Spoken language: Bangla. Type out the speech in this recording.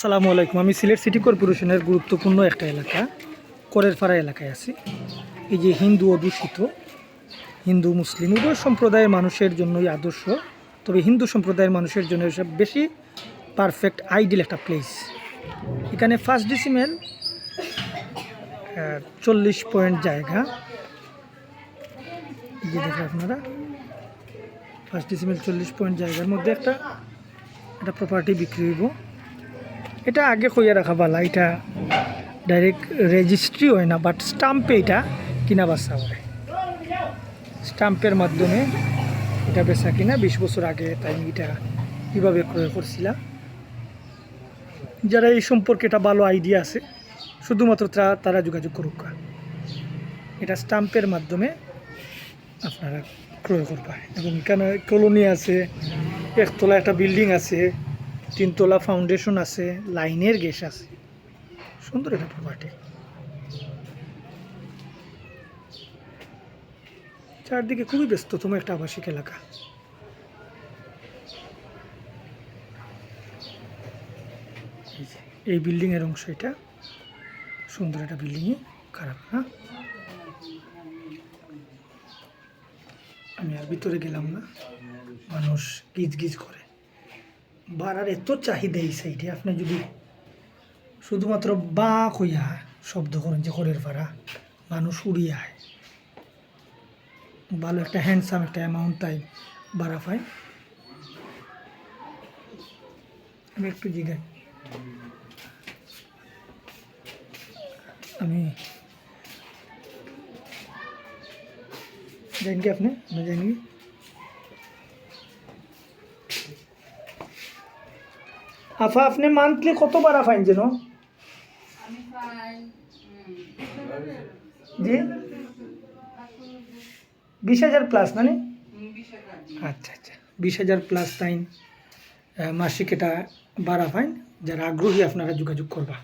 সালামু আলাইকুম। আমি সিলেট সিটি কর্পোরেশনের গুরুত্বপূর্ণ একটা এলাকা, করেরপাড়া এলাকায় আছি। এই যে হিন্দু অধ্যুষিত, হিন্দু, মুসলিম, উভয় সম্প্রদায়ের মানুষের জন্যই আদর্শ। তবে হিন্দু সম্প্রদায়ের মানুষের জন্য সব বেশি পারফেক্ট আইডিয়াল একটা প্লেস এখানে ফার্স্ট ডিসিমেল চল্লিশ পয়েন্ট জায়গা। যে দেখেন আপনারা ফার্স্ট ডিসিমেল চল্লিশ পয়েন্ট জায়গার মধ্যে একটা একটা প্রপার্টি বিক্রি হইব। এটা আগে কইয়া রাখা বালা এটা ডাইরেক্ট রেজিস্ট্রি হয় না বাট স্টাম্পে এটা কিনা বাসা হয়। স্টাম্পের মাধ্যমে এটা বেচা কিনা, বিশ বছর আগে তাই এটা কীভাবে ক্রয় করছিলাম। যারা এই সম্পর্কে এটা ভালো আইডিয়া আছে, শুধুমাত্র তারা তারা যোগাযোগ করুক এটা স্টাম্পের মাধ্যমে আপনারা ক্রয় করবা। এবং এখানে কলোনি আছে, একতলা একটা বিল্ডিং আছে তিনতলা ফাউন্ডেশন আছে লাইনের গ্যাস আছে। সুন্দর একটা প্রপার্টি চারদিকে খুবই ব্যস্ততম একটা আবাসিক এলাকা। এই যে, এই বিল্ডিং এর অংশ এটা। সুন্দর একটা বিল্ডিং খারাপ না? আমি আর ভিতরে গেলাম না। মানুষ গিজ গিজ করে। বাড়ার এত চাহিদা এই সাইডে আপনি যদি শুধুমাত্র বা কইয়া শব্দ করেন যে করের ভাড়া, মানুষ উড়িয়ে আয়। ভালো একটা হ্যান্ডসাম একটা অ্যামাউন্ট তাই ভাড়া পাই আমি একটু জিগাই। আমি জানেন কি আপনি? জানেন কি আফা আপনি মান্থলি কতবার আফাইন ফাইন যেন জি? বিশ হাজার প্লাস মানে? আচ্ছা আচ্ছা। বিশ হাজার প্লাস তাইন মাসিক এটা বাড়া ফাইন যারা আগ্রহী আপনারা যোগাযোগ করবা।